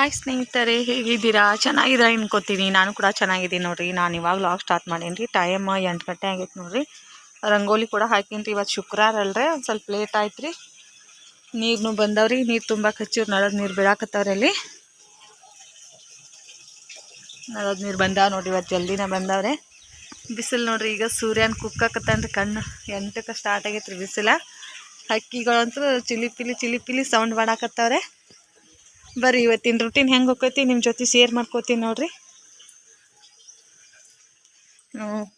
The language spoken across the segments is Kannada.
ಹಾಯ್ ಸ್ನೇಹಿತರೆ, ಹೇಗಿದ್ದೀರಾ? ಚೆನ್ನಾಗಿದ್ದೀರಾ ಅನ್ಕೋತೀನಿ. ನಾನು ಕೂಡ ಚೆನ್ನಾಗಿದ್ದೀನಿ ನೋಡಿರಿ. ನಾನು ಇವಾಗ ಲಾಗ್ ಸ್ಟಾರ್ಟ್ ಮಾಡೀನಿ ರೀ ಟೈಮ್ ಎಂಟು ಗಂಟೆ ಆಗೈತೆ ನೋಡಿರಿ. ರಂಗೋಲಿ ಕೂಡ ಹಾಕೀನಿ ರೀ ಇವತ್ತು ಶುಕ್ರವಾರ ಅಲ್ರಿ. ಒಂದು ಸ್ವಲ್ಪ ಲೇಟ್ ಆಯ್ತು ರೀ ನೀರು ಬಂದವ್ರಿ. ನೀರು ತುಂಬ ಕಚ್ಚಿರು ನಳದ ನೀರು ಬಿಡಾಕತ್ತವ್ರಿ ಅಲ್ಲಿ. ನಳದ ನೀರು ಬಂದಾವ ನೋಡ್ರಿ ಇವತ್ತು ಜಲ್ದಿನ ಬಂದವ್ರೆ. ಬಿಸಿಲು ನೋಡಿರಿ, ಈಗ ಸೂರ್ಯನ ಕುಕ್ಕತ್ತಂದ್ರೆ ಕಣ್ಣು. ಎಂಟಕ್ಕೆ ಸ್ಟಾರ್ಟ್ ಆಗೈತೆ ರೀ ಬಿಸಿಲ. ಹಕ್ಕಿಗಳಂತೂ ಚಿಲಿ ಪಿಲಿ ಚಿಲಿ ಪಿಲಿ ಸೌಂಡ್ ಮಾಡಾಕತ್ತವ್ರೆ. ಬರ್ರಿ, ಇವತ್ತಿನ ರುಟೀನ್ ಹೆಂಗೆ ಹೋಗ್ತೈತಿ ನಿಮ್ಮ ಜೊತೆ ಶೇರ್ ಮಾಡ್ಕೋತೀನಿ ನೋಡ್ರಿ.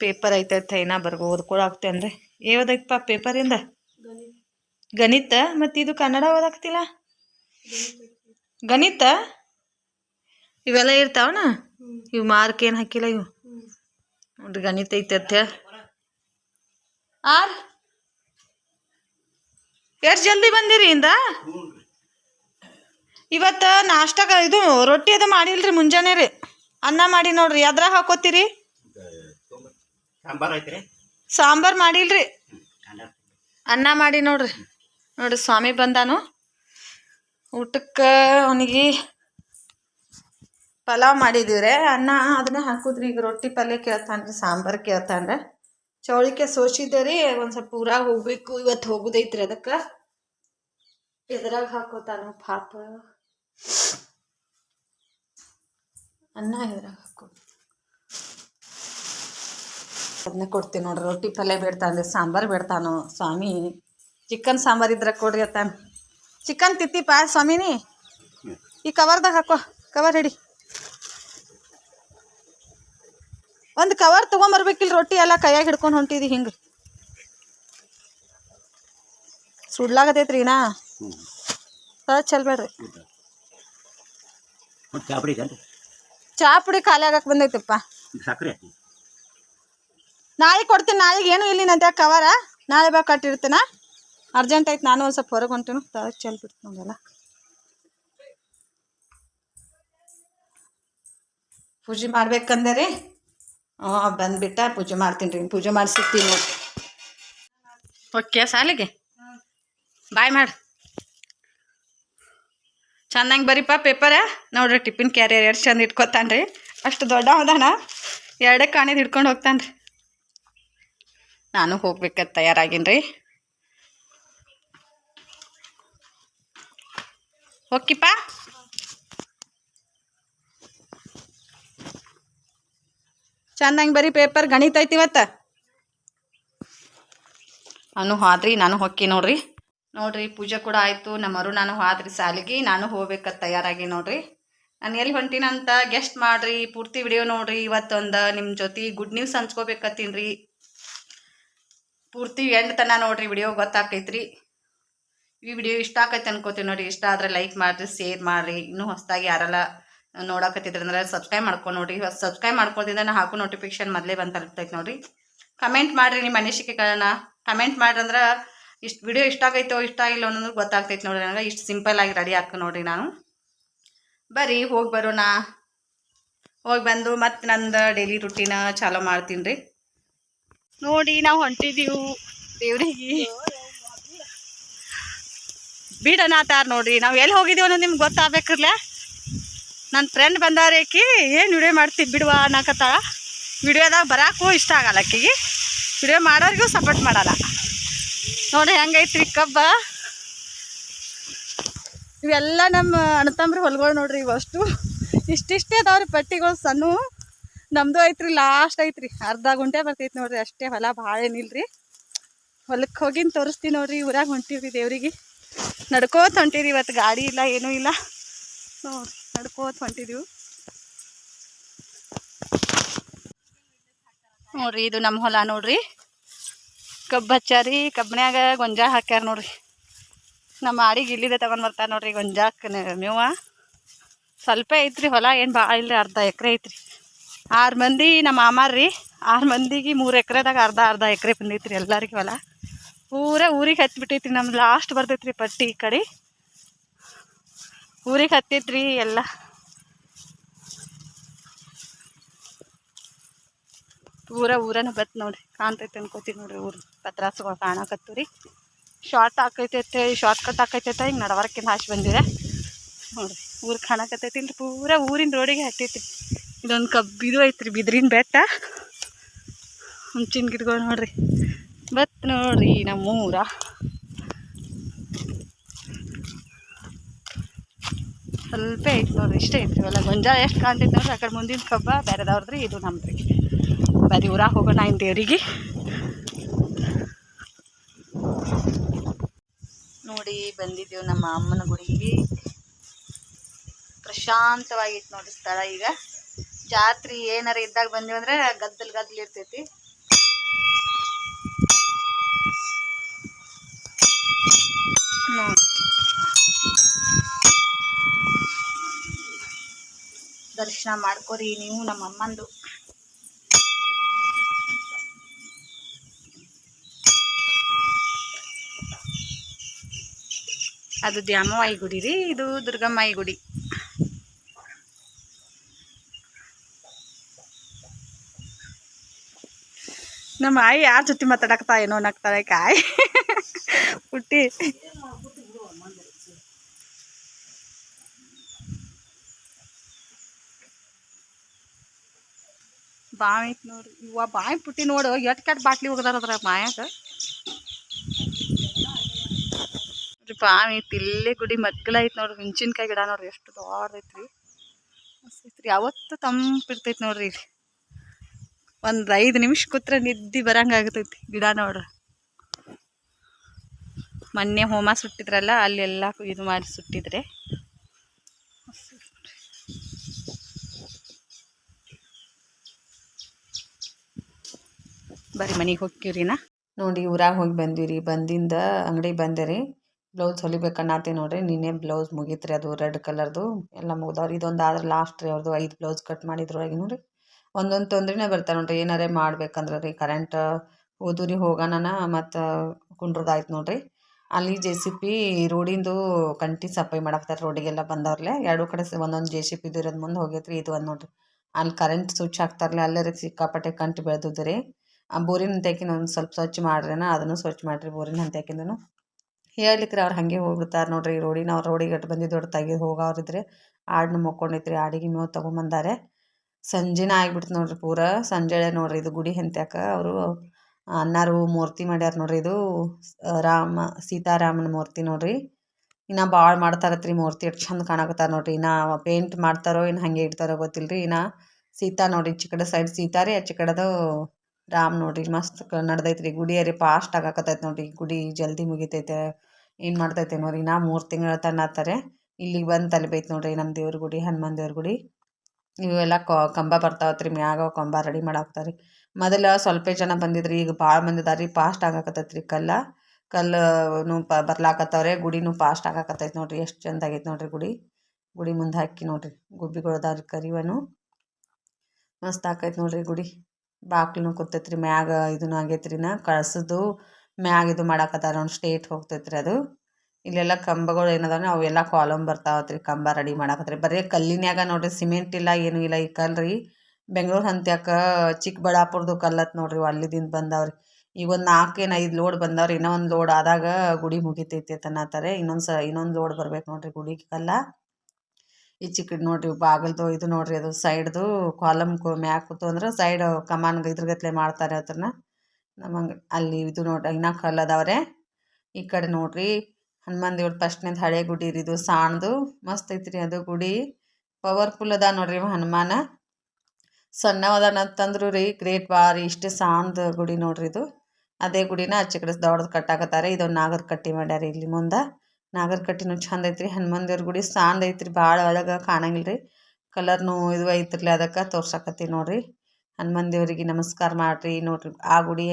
ಪೇಪರ್ ಐತೈತೆ ಇನ್ನ ಬರ್ಗೋ ಓದ್ಕೊಳಾಗ್ತೆ ಅಂದ್ರೆ. ಪಾ ಪೇಪರಿಂದ ಗಣಿತ. ಮತ್ತು ಇದು ಕನ್ನಡ ಓದಾಕ್ತಿಲ್ಲ? ಗಣಿತ? ಇವೆಲ್ಲ ಇರ್ತಾವನ ಇವು ಮಾರ್ಕ್ ಏನು ಹಾಕಿಲ್ಲ ಇವು? ನೋಡ್ರಿ, ಗಣಿತ ಐತೈತೆ ಆರ್? ಎಷ್ಟು ಜಲ್ದಿ ಬಂದಿರಿ ಇಂದ? ಇವತ್ತು ನಾಷ್ಟಾಗ ಇದು ರೊಟ್ಟಿ ಅದು ಮಾಡಿಲ್ರಿ ಮುಂಜಾನೆ ರೀ. ಅನ್ನ ಮಾಡಿ ನೋಡ್ರಿ. ಅದ್ರಾಗ ಹಾಕೋತೀರಿ? ಸಾಂಬಾರು ಮಾಡಿಲ್ರಿ. ಅನ್ನ ಮಾಡಿ ನೋಡ್ರಿ. ನೋಡ್ರಿ ಸ್ವಾಮಿ ಬಂದಾನು. ಊಟಕ್ಕೆ ಅವನಿಗೆ ಪಲಾವ್ ಮಾಡಿದಿವ್ರೆ. ಅನ್ನ ಅದನ್ನ ಹಾಕುದ್ರಿ. ಈಗ ರೊಟ್ಟಿ ಪಲ್ಯ ಕೇಳ್ತಾನ್ರಿ ಸಾಂಬಾರು ಕೇಳ್ತಾನ್ರಿ. ಚೌಳಿಕೆ ಸೋಸಿದ್ದೆ ರೀ. ಒಂದು ಸ್ವಲ್ಪ ಊರಾಗ ಹೋಗ್ಬೇಕು. ಇವತ್ತು ಹೋಗುದೈತ್ರಿ ಅದಕ್ಕೆ. ಎದ್ರಾಗ ಹಾಕೋತಾನು ಪಾಪ. ಅನ್ನ ಇದ್ರಾಗ ಹಾಕೋ ಅದನ್ನ ಕೊಡ್ತೀನಿ ನೋಡ್ರಿ. ರೊಟ್ಟಿ ಪಲ್ಯ ಬೇಡ್ತಾನೆ ಸಾಂಬಾರು ಬೇಡ್ತಾನೋ ಸ್ವಾಮಿ. ಚಿಕನ್ ಸಾಂಬಾರು ಇದ್ರೆ ಕೊಡ್ರಿ ಅತ್ತಾನ ಚಿಕನ್ ತಿತ್ತಿಪ್ಪ ಸ್ವಾಮಿನಿ. ಈ ಕವರ್ದಾಗ ಹಾಕೋ. ಕವರ್ ಹಿಡಿ. ಒಂದು ಕವರ್ ತೊಗೊಂಬರ್ಬೇಕಿಲ್ಲ ರೊಟ್ಟಿ ಎಲ್ಲ ಕೈಯಾಗಿ ಹಿಡ್ಕೊಂಡು ಹೊಂಟಿದಿ ಹಿಂಗೆ. ಸುಡ್ಲಾಗತೈತ್ರಿ ನಾ ಚಲ್ಬೇಡ್ರಿ ಮತ್ತು ಚಾ ಪುಡಿ ಖಾಲಿ ಆಗಕ್ಕೆ ಬಂದೈತಪ್ಪ. ಸಕ್ಕರೆ ನಾಳೆ ಕೊಡ್ತೀನಿ ನಾಳೆಗೆ ಏನು ಇಲ್ಲಿ ನಂತ ಕವರ ನಾಳೆ ಬೇಕು ಕಟ್ಟಿರ್ತೀನ. ಅರ್ಜೆಂಟ್ ಐತೆ ನಾನು ಒಂದು ಸ್ವಲ್ಪ ಹೊರಗೆ ಹೊಂಟೀನಿ. ತರ ಚೆಲ್ ಬಿಡ್ತೀನಿ ನಮಗೆಲ್ಲ ಪೂಜೆ ಮಾಡ್ಬೇಕಂದೆ ರೀ ಹಾಂ ಬಂದ್ಬಿಟ್ಟ ಪೂಜೆ ಮಾಡ್ತೀನಿ ರೀ. ಪೂಜೆ ಮಾಡಿಸಿರ್ತೀನಿ. ನೋಡಿ ಓಕೆ ಸಾಲಿಗೆ? ಬಾಯ್ ಮಾಡಿ. ಚಂದಂಗೆ ಬರೀಪ ಪೇಪರ. ನೋಡ್ರಿ ಟಿಫಿನ್ ಕ್ಯಾರಿಯರ್ ಎರಡು ಚಂದ ಇಟ್ಕೋತಾನ್ರಿ. ಅಷ್ಟು ದೊಡ್ಡ ಅದಾನ ಎರಡೇ ಕಾಣಿದ್ ಹಿಡ್ಕೊಂಡು ಹೋಗ್ತಾನ್ರಿ. ನಾನು ಹೋಗ್ಬೇಕಂತ ತಯಾರಾಗಿನ್ರಿ. ಓಕಿಪ್ಪ ಚಂದಂಗೆ ಬರೀ ಪೇಪರ್ ಗಣಿತ ಐತಿ ಇವತ್ತ. ನಾನು ಹೋದ್ರಿ, ನಾನು ಹೊಕ್ಕಿ ನೋಡ್ರಿ. ನೋಡ್ರಿ, ಪೂಜೆ ಕೂಡ ಆಯಿತು. ನಮ್ಮರು ನಾನು ಹೋದ್ರಿ ಸಾಲಿಗೆ ನಾನು ಹೋಗ್ಬೇಕಂತ ತಯಾರಾಗಿ ನೋಡ್ರಿ. ನಾನು ಎಲ್ಲಿ ಹೊಂಟಿನಂತ ಗೆಸ್ಟ್ ಮಾಡ್ರಿ, ಪೂರ್ತಿ ವಿಡಿಯೋ ನೋಡ್ರಿ. ಇವತ್ತೊಂದು ನಿಮ್ಮ ಜೊತೆ ಗುಡ್ ನ್ಯೂಸ್ ಹಂಚ್ಕೋಬೇಕತ್ತೀನಿ ಪೂರ್ತಿ ಎಂಡ್ ತನ ನೋಡ್ರಿ ವಿಡಿಯೋ ಗೊತ್ತಾಕೈತ್ರಿ. ಈ ವಿಡಿಯೋ ಇಷ್ಟ ಆಕೈತೆ ಅನ್ಕೋತೀವಿ ನೋಡಿ ಇಷ್ಟ ಆದರೆ ಲೈಕ್ ಮಾಡಿರಿ ಶೇರ್ ಮಾಡಿರಿ. ಇನ್ನೂ ಹೊಸದಾಗಿ ಯಾರೆಲ್ಲ ನೋಡಾಕತ್ತಿದ್ರೆ ಅಂದ್ರೆ ಸಬ್ಸ್ಕ್ರೈಬ್ ಮಾಡ್ಕೊಂಡು ನೋಡ್ರಿ. ಸಬ್ಸ್ಕ್ರೈಬ್ ಮಾಡ್ಕೊಳ್ತಿದ್ರೆ ನಾನು ಹಾಕೋ ನೋಟಿಫಿಕೇಶನ್ ಮೊದಲೇ ಬಂದು ತಲುಪ್ತೈತೆ ನೋಡ್ರಿ. ಕಮೆಂಟ್ ಮಾಡಿರಿ ನಿಮ್ಮ ಅನಿಸಿಕೆಗಳನ್ನ. ಕಮೆಂಟ್ ಮಾಡ್ರಿ ಅಂದ್ರೆ ಇಷ್ಟು ವಿಡಿಯೋ ಇಷ್ಟ ಆಗೈತೋ ಇಷ್ಟ ಆಗಿಲ್ಲ ಅನ್ನೋದು ಗೊತ್ತಾಗ್ತೈತೆ ನೋಡ್ರಿ ನನಗೆ. ಇಷ್ಟು ಸಿಂಪಲ್ ಆಗಿ ರೆಡಿ ಹಾಕಿ ನೋಡ್ರಿ ನಾನು. ಬರ್ರಿ, ಹೋಗಿ ಬರೋಣ. ಹೋಗಿ ಬಂದು ಮತ್ತೆ ನಂದು ಡೈಲಿ ರುಟೀನ ಚಾಲೋ ಮಾಡ್ತೀನಿ ರೀ. ನೋಡಿ, ನಾವು ಹೊಂಟಿದೀವು ದೇವ್ರಿಗೆ. ಬೀಡನಾತಾರ ನೋಡ್ರಿ, ನಾವು ಎಲ್ಲಿ ಹೋಗಿದ್ದೀವಿ ಅನ್ನೋದು ನಿಮ್ಗೆ ಗೊತ್ತಾಗ್ಬೇಕ್ರಲ್ಲ ನನ್ನ ಫ್ರೆಂಡ್ ಬಂದಾರ ಅಕ್ಕಿ ಏನು ವಿಡಿಯೋ ಮಾಡ್ತೀವಿ ಬಿಡುವ ಅನ್ನಕತ್ತಾಳ. ವಿಡಿಯೋದಾಗ ಬರೋಕ್ಕೂ ಇಷ್ಟ ಆಗಲ್ಲ ಆಕಿಗೆ. ವಿಡಿಯೋ ಮಾಡೋರಿಗೂ ಸಪೋರ್ಟ್ ಮಾಡಲ್ಲ. ನೋಡಿ ಹೆಂಗೈತ್ರಿ ಕಬ್ಬ. ಇವೆಲ್ಲ ನಮ್ಮ ಅಣ್ಣತಂಬ್ರಿ ಹೊಲ್ಗಳು ನೋಡ್ರಿ ಇವಷ್ಟು ಇಷ್ಟಿಷ್ಟೇ ಅದಾವ್ರಿ ಪಟ್ಟಿಗಳು ಸಣ್ಣ. ನಮ್ಮದು ಐತ್ರಿ ಲಾಸ್ಟ್ ಐತ್ರಿ. ಅರ್ಧ ಗುಂಟೆ ಬರ್ತೈತಿ ನೋಡ್ರಿ ಅಷ್ಟೇ ಹೊಲ ಭಾಳ ಏನಿಲ್ರಿ ಹೊಲಕ್ಕೆ ಹೋಗಿನ ತೋರಿಸ್ತೀನಿ ನೋಡ್ರಿ ಊರಾಗ ಹೊಂಟಿವ್ರಿ ದೇವ್ರಿಗೆ. ನಡ್ಕೋತ ಹೊಂಟಿರಿ ಇವತ್ತು ಗಾಡಿ ಇಲ್ಲ, ಏನೂ ಇಲ್ಲ. ನೋಡ್ರಿ, ನಡ್ಕೋತ ಹೊಂಟಿದೀವಿ. ನೋಡ್ರಿ ಇದು ನಮ್ಮ ಹೊಲ ನೋಡ್ರಿ. ಕಬ್ಬು ಹಚ್ಚಾರಿ, ಕಬ್ಬನ್ಯಾಗ ಗೊಂಜಾಳ ಹಾಕ್ಯಾರ ನೋಡ್ರಿ. ನಮ್ಮ ಆಡಿಗೆ ಇಲ್ಲಿದೆ ತಗೊಂಡು ಬರ್ತಾರೆ ನೋಡ್ರಿ ಗೊಂಜಾಳಕ್ಕೆ ಮೇವ. ಸ್ವಲ್ಪ ಐತ್ರಿ ಹೊಲ, ಏನು ಭಾಳ ಇಲ್ರಿ ಅರ್ಧ ಎಕರೆ ಐತ್ರಿ. ಆರು ಮಂದಿ ನಮ್ಮ ಮಾಮಾರ್ರಿ ಆರು ಮಂದಿಗೆ ಮೂರು ಎಕರೆದಾಗ ಅರ್ಧ ಅರ್ಧ ಎಕರೆ ಬಂದೈತ್ರಿ ಎಲ್ಲರಿಗೆ ಹೊಲ. ಪೂರ ಊರಿಗೆ ಹತ್ಬಿಟ್ಟೈತ್ರಿ, ನಮ್ದು ಲಾಸ್ಟ್ ಬರ್ತೈತ್ರಿ ಪಟ್ಟಿ ಈ ಕಡೆ. ಊರಿಗೆ ಹತ್ತೈತ್ರಿ ಎಲ್ಲ. ಪೂರ ಊರನ ಬತ್ ನೋಡ್ರಿ, ಕಾಣ್ತೈತೆ ಅನ್ಕೋತೀವಿ ನೋಡ್ರಿ ಊರು. ಪತ್ರಾಸುಗಳು ಕಾಣಕತ್ತು ರೀ ಶಾರ್ಟ್ ಹಾಕೈತೈತೆ ಶಾರ್ಟ್ ಕಟ್ ಹಾಕೈತೆ ಹಿಂಗೆ ನಡವರ್ಕಿಂದ ಹಾಸಿ ಬಂದಿದೆ. ನೋಡ್ರಿ, ಊರು ಕಾಣಕತ್ತೈತಿ ಪೂರಾ ಊರಿನ ರೋಡಿಗೆ ಹತ್ತೈತಿ ಇದೊಂದು ಕಬ್ಬಿದು ಐತ್ರಿ, ಬಿದ್ರಿನ ಬೆಟ್ಟ. ಹುಂಚಿನ ಗಿಡಗಳು ನೋಡ್ರಿ. ಬತ್ ನೋಡ್ರಿ ನಮ್ಮ ಊರ ಸ್ವಲ್ಪ ಐತಿ ನೋಡ್ರಿ, ಇಷ್ಟೇ ಐತ್ರಿ ಇವೆಲ್ಲ ಗೊಂಜಾಳ ಎಷ್ಟು ಕಾಣ್ತೈತೆ ನೋಡ್ರಿ, ಆ ಕಡೆ ಮುಂದಿನ ಕಬ್ಬ, ಬೇರೆದವ್ರದ್ರಿ, ಇದು ನಮ್ದ್ರಿ. ಬರೀ ಊರಾಗ ಹೋಗೋಣ ಇನ್ನು ದೇವರಿಗೆ. ನೋಡಿ, ಬಂದಿದ್ದೀವಿ ನಮ್ಮ ಅಮ್ಮನ ಗುಡಿಗೆ. ಪ್ರಶಾಂತವಾಗಿತ್ತು ನೋಡಿ ಸ್ಥಳ ಈಗ. ಜಾತ್ರೆ ಏನಾರ ಇದ್ದಾಗ ಬಂದೀವಿ ಅಂದ್ರೆ ಗದ್ದಲ್ ಗದ್ದಲ್ ಇರ್ತೈತಿ. ದರ್ಶನ ಮಾಡ್ಕೊರಿ ನೀವು ನಮ್ಮ ಅಮ್ಮಂದು. ಅದು ದ್ಯಾಮವಾಯಿ ಗುಡಿ ರೀ, ಇದು ದುರ್ಗಮ್ಮಾಯಿ ಗುಡಿ ನಮ್ಮ ಆಯಿ ಯಾರ ಜೊತೆ ಮಾತಾಡಕ್ತಾ ಏನೋ ನಗ್ತಾಳೆ ಕಾಯಿ. ಹುಟ್ಟಿ. ಬಾವಿ ನೋಡ್ರಿ. ಇವ ಬಾವಿ ಪುಟ್ಟಿ ನೋಡು, ಎಟ್ ಕೆಟ್ಟ ಬಾಟ್ಲಿ ಹೋಗದಾರ ಅದ್ರ ಮಾಯಾಗ. ಐತಿ ಇಲ್ಲೇ ಗುಡಿ ಐತಿ ನೋಡ್ರಿ ಹುಂಚಿನ್ಕಾಯಿ ಗಿಡ ನೋಡ್ರಿ ಎಷ್ಟು ದೊಡ್ಡ ಐತ್ರಿ ಯಾವತ್ತು ತಂಪಿರ್ತೈತಿ ನೋಡ್ರಿ ಇಲ್ಲಿ. ಒಂದು ಐದು ನಿಮಿಷ ಕೂತ್ರೆ ನಿದ್ದೆ ಬರಂಗಾಗತೈತಿ ಗಿಡ ನೋಡ್ರಿ. ಮೊನ್ನೆ ಹೋಮ ಸುಟ್ಟಿದ್ರಲ್ಲ ಅಲ್ಲೆಲ್ಲ ಇದು ಮಾಡಿ ಸುಟ್ಟಿದ್ರೆ. ಬರೀ ಮನೆಗೆ ಹೋಗ್ತೀವ್ರಿ ನಾ. ನೋಡಿ ಊರಾಗ ಹೋಗಿ ಬಂದಿರಿ ಬಂದಿಂದ ಅಂಗಡಿ ಬಂದೆ ರೀ. ಬ್ಲೌಸ್ ಹೊಲಿಬೇಕನ್ನತ್ತೆ ನೋಡ್ರಿ. ನಿನ್ನೆ ಬ್ಲೌಸ್ ಮುಗೀತ್ರಿ ಅದು ರೆಡ್ ಕಲರ್ದು. ಎಲ್ಲ ಮುಗ್ದವ್ರಿ. ಇದೊಂದು ಆದ್ರೆ ಲಾಸ್ಟ್ ರೀ ಅವ್ರದ್ದು ಐದು ಬ್ಲೌಸ್ ಕಟ್ ಮಾಡಿದ್ರೊಳಗೆ ನೋಡ್ರಿ. ಒಂದೊಂದು ತೊಂದ್ರೆನೇ ಬರ್ತಾರೆ ನೋಡ್ರಿ. ಏನಾರೇ ಮಾಡ್ಬೇಕಂದ್ರೆ ರೀ. ಕರೆಂಟ್ ಹೋದು ರೀ ಹೋಗೋಣ ಮತ್ತು ಕುಂಡ್ರದಾಯ್ತು ನೋಡ್ರಿ. ಅಲ್ಲಿ ಜೆ ಸಿ ಪಿ ರೋಡಿಂದು ಕಂಟಿ ಸಪ್ಲೈ ಮಾಡಾಕ್ತಾರೆ ರೋಡಿಗೆಲ್ಲ ಬಂದವ್ರಲ್ಲೇ ಎರಡು ಕಡೆ ಒಂದೊಂದು ಜೆ ಸಿ ಪಿ ಇರೋದು ಮುಂದೆ ಹೋಗೈತ್ರಿ ಇದು ಒಂದು ನೋಡ್ರಿ. ಅಲ್ಲಿ ಕರೆಂಟ್ ಸ್ವಿಚ್ ಹಾಕ್ತಾರಲ್ಲ ಅಲ್ಲೇ ಸಿಕ್ಕಾಪಟ್ಟೆ ಕಂಟಿ ಬೆಳೆದಿದ್ರಿ ರೀ ಆ ಬೋರಿನ ಹಂತಕಿನ ಒಂದು ಸ್ವಲ್ಪ ಸ್ವಚ್ಛ ಮಾಡ್ರೇನ. ಅದನ್ನು ಸ್ವಚ್ಛ ಮಾಡಿರಿ ಬೋರಿನ ಹಂತ್ಯಾಕಿಂದನು ಹೇಳ್ಲಿಕ್ರಿ ಅವ್ರು ಹಾಗೆ ಹೋಗ್ಬಿಡ್ತಾರೆ ನೋಡ್ರಿ ರೋಡಿನ ಅವ್ರು ರೋಡಿಗೆ ಅಟ್ಟು ಬಂದಿದ್ದು ದೊಡ್ಡ ತೆಗೆದು ಹೋಗೋರಿದ್ರೆ ಆಡನ್ನ ಮಕ್ಕೊಂಡೈತ್ರಿ, ಆಡಿಗೆ ಮೇವು ತೊಗೊಂಬಂದಾರೆ. ಸಂಜೆನ ಆಗ್ಬಿಡ್ತು ನೋಡ್ರಿ ಪೂರ ಸಂಜೆಳೆ ನೋಡ್ರಿ ಇದು ಗುಡಿ ಹೆಂತ್ಯಾಕ, ಅವರು ಅನ್ನಾರು ಮೂರ್ತಿ ಮಾಡ್ಯಾರ ನೋಡ್ರಿ ಇದು ರಾಮ, ಸೀತಾರಾಮನ ಮೂರ್ತಿ ನೋಡ್ರಿ. ಇನ್ನು ಭಾಳ ಮಾಡ್ತಾರತ್ರಿ ಮೂರ್ತಿ, ಎಷ್ಟು ಚಂದ ಕಾಣಕತ್ತಾರ ನೋಡ್ರಿ. ಇನ್ನು ಪೇಂಟ್ ಮಾಡ್ತಾರೋ ಇನ್ನು ಹಾಗೆ ಇಡ್ತಾರೋ ಗೊತ್ತಿಲ್ಲ ರೀ ಇನ್ನು ಸೀತಾ ನೋಡ್ರಿ, ಈ ಕಡೆ ಸೈಡ್ ಸೀತಾ ರೀ ಆಚೆ ಕಡೆದು ರಾಮ್ ನೋಡ್ರಿ ಮಸ್ತ್ ನಡ್ದೈತ್ರಿ. ಗುಡಿ ರೀ ಫಾಸ್ಟ್ ಆಗಾಕತ್ತೈತೆ ನೋಡ್ರಿ. ಗುಡಿ ಜಲ್ದಿ ಮುಗಿತೈತೆ. ಏನು ಮಾಡ್ತೈತೆ ನೋಡ್ರಿ? ನಾ ಮೂರು ತಿಂಗಳ ತನ್ನತ್ತಾರೆ ಇಲ್ಲಿಗೆ ಬಂದು ತಲುಪೈತೆ ನೋಡ್ರಿ ನಮ್ಮ ದೇವ್ರ ಗುಡಿ, ಹನುಮಾನ್ ದೇವ್ರ ಗುಡಿ. ಇವೆಲ್ಲ ಕಂಬ ಬರ್ತಾವತ್ರಿ. ಮ್ಯಾಗ ಕಂಬ ರೆಡಿ ಮಾಡಾಕ್ತಾರೆ ಮೊದಲ ಸ್ವಲ್ಪ ಜನ ಬಂದಿದ್ರಿ. ಈಗ ಭಾಳ ಮಂದಿ ಅದಾರಿ. ಫಾಸ್ಟ್ ಆಗಾಕತ್ತೈತ್ರಿ ಕಲ್ಲ. ಕಲ್ಲು ಪ ಬರ್ಲಾಕತ್ತವ್ರೆ. ಗುಡಿನೂ ಫಾಸ್ಟ್ ಆಗಾಕತ್ತೈತೆ ನೋಡ್ರಿ. ಎಷ್ಟು ಚಂದ ಆಗೈತೆ ನೋಡ್ರಿ ಗುಡಿ. ಗುಡಿ ಮುಂದೆ ಹಾಕಿ ನೋಡ್ರಿ. ಗುಬ್ಬಿಗಳು ಅದಾವ್ರಿ ಕರಿವನು. ಮಸ್ತ್ ಆಕೈತೆ ನೋಡ್ರಿ ಗುಡಿ. ಬಾಕ್ಲೂ ಕೂತೈತ್ರಿ, ಮ್ಯಾಗ ಇದನ್ನು ಆಗೈತ್ರಿ ನಾ. ಕಳ್ಸೋದು ಮ್ಯಾಗ ಇದು ಮಾಡಾಕತ್ತಾರ ಒಂದು ಸ್ಟೇಟ್ ಹೋಗ್ತೈತ್ರಿ ಅದು. ಇಲ್ಲೆಲ್ಲ ಕಂಬಗಳು ಏನದಾವ ಅವೆಲ್ಲ ಕಾಲಮ್ ಬರ್ತಾವತ್ರಿ, ಕಂಬ ರೆಡಿ ಮಾಡಾಕತ್ರಿ. ಬರೀ ಕಲ್ಲಿನ್ಯಾಗ ನೋಡ್ರಿ ಸಿಮೆಂಟ್ ಇಲ್ಲ, ಏನು ಇಲ್ಲ ಈ ಕಲ್ರಿ. ಬೆಂಗಳೂರು ಹಂತ್ಯಾಕ ಚಿಕ್ಕಬಳ್ಳಾಪುರದು ಕಲ್ಲತ್ ನೋಡ್ರಿ, ಅಲ್ಲಿದಿಂದ ಬಂದವ್ರಿ. ಈಗ ಒಂದು ನಾಲ್ಕೇನು ಐದು ಲೋಡ್ ಬಂದಾವ್ರಿ, ಇನ್ನೊಂದು ಲೋಡ್ ಆದಾಗ ಗುಡಿ ಮುಗಿತೈತಿ ಅಂತ ಅನ್ನತ್ತಾರೆ ಇನ್ನೊಂದು ಸ ಇನ್ನೊಂದು ಲೋಡ್ ಬರ್ಬೇಕು ನೋಡ್ರಿ ಗುಡಿಗೆ ಕಲ್ಲ. ಈ ಕಡೆ ನೋಡ್ರಿ ಬಾಗಿಲ್ದು, ಇದು ನೋಡ್ರಿ ಅದು ಸೈಡ್ದು ಕಾಲಮ್ ಮ್ಯಾಕ್ ಅಂದ್ರೆ ಸೈಡ್ ಕಮಾನ್ ಇದ್ರಗತ್ಲೆ ಮಾಡ್ತಾರೆ ಅದನ್ನ ನಮಗೆ ಅಲ್ಲಿ ಇದು ನೋಡ್ರಿ, ಇನ್ನ ಕಲ್ ಅದಾವ್ರೆ. ಈ ಕಡೆ ನೋಡ್ರಿ ಹನುಮಾನ್ ದೇವ್ರ ಫಸ್ಟ್ನೇದು ಹಳೆ ಗುಡಿ ರೀ ಇದು, ಸಾಣ್ದು. ಮಸ್ತ್ ಐತ್ರಿ ಅದು ಗುಡಿ. ಪವರ್ಫುಲ್ ಅದ ನೋಡ್ರಿ ಹನುಮಾನ. ಸಣ್ಣವದಾನ ಅಂತಂದ್ರು ರೀ ಗ್ರೇಟ್ ಬಾರಿ ಇಷ್ಟು ಸಾಣದ ಗುಡಿ ನೋಡ್ರಿ ಇದು. ಅದೇ ಗುಡಿನ ಆಚೆ ಕಡೆ ದೊಡ್ಡದು ಕಟ್ಟಾಕತ್ತಾರೆ. ಇದೊಂದು ನಾಗರ ಕಟ್ಟಿ ಮಾಡ್ಯಾರ ಇಲ್ಲಿ ಮುಂದೆ. ನಾಗರ ಕಟ್ಟಿನೂ ಚಂದ ಐತ್ರಿ ಹನುಮಾನ್ ದೇವ್ರ ಗುಡಿ ಸಾಂದ್ ಐತ್ರಿ ಭಾಳ ಒಳಗೆ ಕಾಣಂಗಿಲ್ಲ ರೀ ಕಲರ್ನು ಇದು ಐತ್ರಿ ಅದಕ್ಕೆ ತೋರ್ಸಕತ್ತಿ ನೋಡ್ರಿ. ಹನುಮಾನ್ ದೇವರಿಗೆ ನಮಸ್ಕಾರ ಮಾಡ್ರಿ ನೋಡ್ರಿ ಆ ಗುಡಿ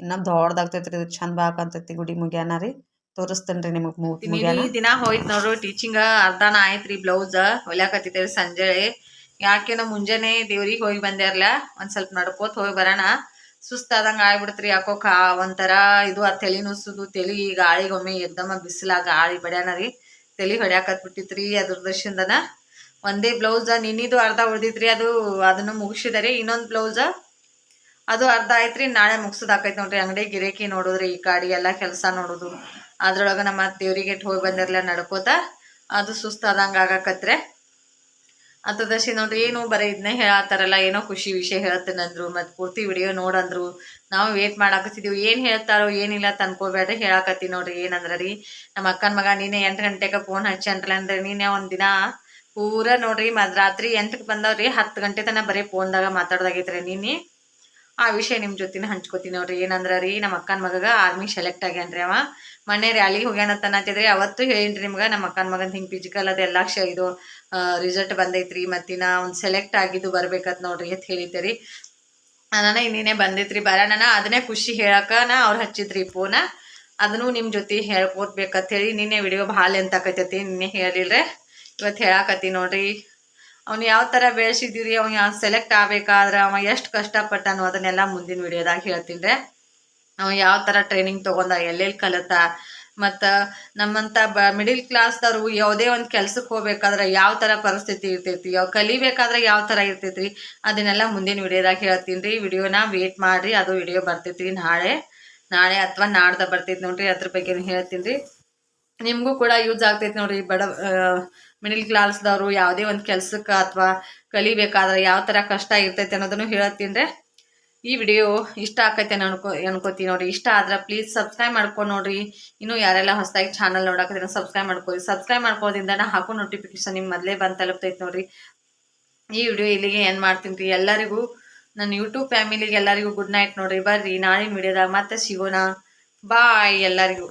ಇನ್ನೂ ದೊಡ್ಡದಾಗ್ತೈತ್ರಿ ಇದು ಚಂದ ಬಾಕಂತೈತಿ ಗುಡಿ ಮುಗ್ಯಾನ ರೀ. ತೋರಿಸ್ತೇನೆ ರೀ ನಿಮಗೆ ದಿನ ಹೋಯ್ತು ನೋಡ್ರಿ ಟೀಚಿಂಗ್ ಅರ್ಧನ ಆಯ್ತ್ರಿ ಬ್ಲೌಸ್ ಹೊಲ್ಯಾಕತ್ತಿದ್ದೇವೆ ಸಂಜೆ ಯಾಕೆ ನಾವು ಮುಂಜಾನೆ ದೇವ್ರಿಗೆ ಹೋಗಿ ಬಂದ್ಯಾರಲ್ಲ ಒಂದ್ ಸ್ವಲ್ಪ ನಡ್ಕೋತ ಹೋಗಿ ಬರೋಣ. ಸುಸ್ತಾದಂಗ ಆಗ್ಬಿಡ್ತ್ರಿ ಯಾಕೋ ಕಾ ಒಂಥರ ಇದು ಆ ತಲೆ ನುಸುದು, ತಲಿ ಗಾಳಿಗೊಮ್ಮೆ ಎದ್ದಮ್ಮ ಬಿಸಿಲಾಗ ಗಾಳಿ ಬಡ್ಯಾನ ರೀ. ತಲಿ ಹೊಡ್ಯಾಕತ್ ಬಿಟ್ಟಿತ್ರಿ ಅದ್ರ ದರ್ಶನದನ ಒಂದೇ ಬ್ಲೌಸ ನಿನ್ನಿದು ಅರ್ಧ ಉಳ್ದಿತ್ರಿ, ಅದು ಅದನ್ನು ಮುಗಿಸಿದಾರೆ ಇನ್ನೊಂದು ಬ್ಲೌಸ, ಅದು ಅರ್ಧ ಆಯ್ತ್ರಿ, ನಾಳೆ ಮುಗಿಸೋದಾಕೈತೆ ನೋಡ್ರಿ. ಅಂಗಡಿ ಗಿರೇಕಿ ನೋಡಿದ್ರಿ, ಈ ಗಾಡಿ ಎಲ್ಲ ಕೆಲಸ ನೋಡೋದು. ಅದ್ರೊಳಗೆ ನಮ್ಮ ದೇವ್ರಿಗೆ ಹೋಗಿ ಬಂದಿರಲ್ಲ ನಡ್ಕೋತ, ಅದು ಸುಸ್ತಾದಂಗೆ ಆಗಾಕತ್ರೆ. ಹತ್ತದಶಿ ನೋಡ್ರಿ, ಏನು ಬರೀ ಇದನ್ನೇ ಹೇಳತ್ತಾರಲ್ಲ, ಏನೋ ಖುಷಿ ವಿಷಯ ಹೇಳ್ತೇನಂದ್ರು ಮತ್ತು ಪೂರ್ತಿ ವಿಡಿಯೋ ನೋಡಂದ್ರು. ನಾವು ವೇಟ್ ಮಾಡಾಕತ್ತಿದೀವಿ, ಏನು ಹೇಳ್ತಾರೋ ಏನಿಲ್ಲ ತನ್ಕೋಬೇಡ್ರಿ ಹೇಳಾಕತ್ತಿ ನೋಡ್ರಿ, ಏನಂದ್ರ ರೀ, ನಮ್ಮ ಅಕ್ಕನ ಮಗ ನೀನೆ ಎಂಟು ಗಂಟೆಗೆ ಫೋನ್ ಹಚ್ಚನ್ರಿ ಅಂದ್ರೆ ನೀನೆ ಒಂದು ದಿನ ಪೂರ ನೋಡ್ರಿ ಮದ್ ರಾತ್ರಿ ಎಂಟಕ್ಕೆ ಬಂದವ್ರಿ, ಹತ್ತು ಗಂಟೆ ತನಕ ಬರೀ ಫೋನ್ದಾಗ ಮಾತಾಡ್ದಾಗೈತ್ರಿ ನೀನಿ. ಆ ವಿಷಯ ನಿಮ್ಮ ಜೊತೆನ ಹಂಚ್ಕೋತೀನಿ ನೋಡ್ರಿ, ಏನಂದ್ರ ರೀ, ನಮ್ಮ ಅಕ್ಕನ ಮಗಗ ಆರ್ಮಿ ಸೆಲೆಕ್ಟ್ ಆಗ್ಯಾನ್ರಿ ಅವ. ಮೊನ್ನೆ ರ್ಯಾಲಿ ಹೋಗ್ಯಾನಂತ ಅಂತಿದ್ರಿ ಅವತ್ತು ಹೇಳಿನ್ರಿ ನಿಮ್ಗೆ, ನಮ್ಮ ಅಕ್ಕನ ಮಗನ ಹಿಂಗೆ ಫಿಸಿಕಲ್ ಅದೆಲ್ಲ ಕ್ಷ ಇದು ರಿಸಲ್ಟ್ ಬಂದೈತ್ರಿ ಮತ್ತಿನ ಒಂದು ಸೆಲೆಕ್ಟ್ ಆಗಿದ್ದು ಬರ್ಬೇಕತ್ ನೋಡ್ರಿ ಅಂತ ಹೇಳಿದ್ರಿ ನಾನು ಇನ್ನೇನೆ ಬಂದೈತ್ರಿ ಬರೋಣ ಅದನ್ನೇ ಖುಷಿ ಹೇಳಕ ನಾ ಅವ್ರು ಹಚ್ಚಿದ್ರಿ ಫೋನ ಅದನ್ನು ನಿಮ್ಮ ಜೊತೆ ಹೇಳ್ಕೊತ್ಬೇಕಂತ ಹೇಳಿ ನಿನ್ನೆ ವಿಡಿಯೋ ಭಾಳ ಅಂತ ಆಕೈತೈತಿ, ನಿನ್ನೆ ಹೇಳಿಲ್ರೆ. ಇವತ್ತು ಹೇಳಾಕತ್ತಿ ನೋಡ್ರಿ. ಅವ್ನು ಯಾವ ಥರ ಬೆಳೆಸಿದ್ದೀರಿ, ಅವ್ನು ಯಾವ ಸೆಲೆಕ್ಟ್ ಆಗ್ಬೇಕಾದ್ರೆ ಅವ ಎಷ್ಟು ಕಷ್ಟಪಟ್ಟನು ಅದನ್ನೆಲ್ಲ ಮುಂದಿನ ವಿಡಿಯೋದಾಗ ಹೇಳ್ತೀನಿ ರೀ ಅವ ಯಾವ ಥರ ಟ್ರೈನಿಂಗ್ ತಗೊಂಡ ಎಲ್ಲೆಲ್ಲಿ ಕಲಿತ, ಮತ್ತು ನಮ್ಮಂಥ ಬ ಮಿಡಿಲ್ ಕ್ಲಾಸ್ದವರು ಯಾವುದೇ ಒಂದು ಕೆಲ್ಸಕ್ಕೆ ಹೋಗ್ಬೇಕಾದ್ರೆ ಯಾವ ಥರ ಪರಿಸ್ಥಿತಿ ಇರ್ತೈತಿ, ಯಾವ ಕಲಿಬೇಕಾದ್ರೆ ಯಾವ ಥರ ಇರ್ತೈತ್ರಿ, ಅದನ್ನೆಲ್ಲ ಮುಂದಿನ ವಿಡಿಯೋದಾಗ ಹೇಳ್ತೀನಿ ರೀ. ವಿಡಿಯೋನ ವೇಟ್ ಮಾಡಿರಿ, ಅದು ವಿಡಿಯೋ ಬರ್ತೈತ್ರಿ ನಾಳೆ. ನಾಳೆ ಅಥವಾ ನಾಡ್ದ ಬರ್ತೈತಿ ನೋಡ್ರಿ, ಅದ್ರ ಬಗ್ಗೆ ಹೇಳ್ತೀನಿ ರೀ. ನಿಮಗೂ ಕೂಡ ಯೂಸ್ ಆಗ್ತೈತಿ ನೋಡ್ರಿ, ಬಡ ಮಿಡಿಲ್ ಕ್ಲಾಸ್ದವರು ಯಾವುದೇ ಒಂದು ಕೆಲ್ಸಕ್ಕೆ ಅಥವಾ ಕಲಿಬೇಕಾದ್ರೆ ಯಾವ ಥರ ಕಷ್ಟ ಇರ್ತೈತೆ ಅನ್ನೋದನ್ನು ಹೇಳ್ತೀನಿ ರೀ. ಈ ವಿಡಿಯೋ ಇಷ್ಟ ಆಕೈತೆ ಅನ್ಕೋ, ಅನ್ಕೋತೀನಿ ನೋಡ್ರಿ. ಇಷ್ಟ ಆದ್ರೆ ಪ್ಲೀಸ್ ಸಬ್ಸ್ಕ್ರೈಬ್ ಮಾಡ್ಕೊಂಡು ನೋಡ್ರಿ. ಇನ್ನೂ ಯಾರೆಲ್ಲ ಹೊಸದಾಗಿ ಚಾನಲ್ ನೋಡಕ್ಕೆ ಸಬ್ಸ್ಕ್ರೈಬ್ ಮಾಡ್ಕೊಳ್ಳಿ ಸಬ್ಸ್ಕ್ರೈಬ್ ಮಾಡ್ಕೋದ್ರಿಂದ ನಾ ಹಾಕೋ ನೋಟಿಫಿಕೇಶನ್ ನಿಮ್ಮ ಮೊದಲೇ ಬಂದು ತಲುಪ್ತೈತೆ ನೋಡ್ರಿ. ಈ ವಿಡಿಯೋ ಇಲ್ಲಿಗೆ ಏನು ಮಾಡ್ತೀನಿ ರೀ ಎಲ್ಲರಿಗೂ, ನನ್ನ ಯೂಟ್ಯೂಬ್ ಫ್ಯಾಮಿಲಿಗೆ ಎಲ್ಲರಿಗೂ ಗುಡ್ ನೈಟ್ ನೋಡ್ರಿ. ಬರ್ರಿ ನಾಳೆ ವಿಡಿಯೋದಾಗ ಮತ್ತೆ ಸಿಗೋಣ. ಬಾಯ್ ಎಲ್ಲರಿಗೂ.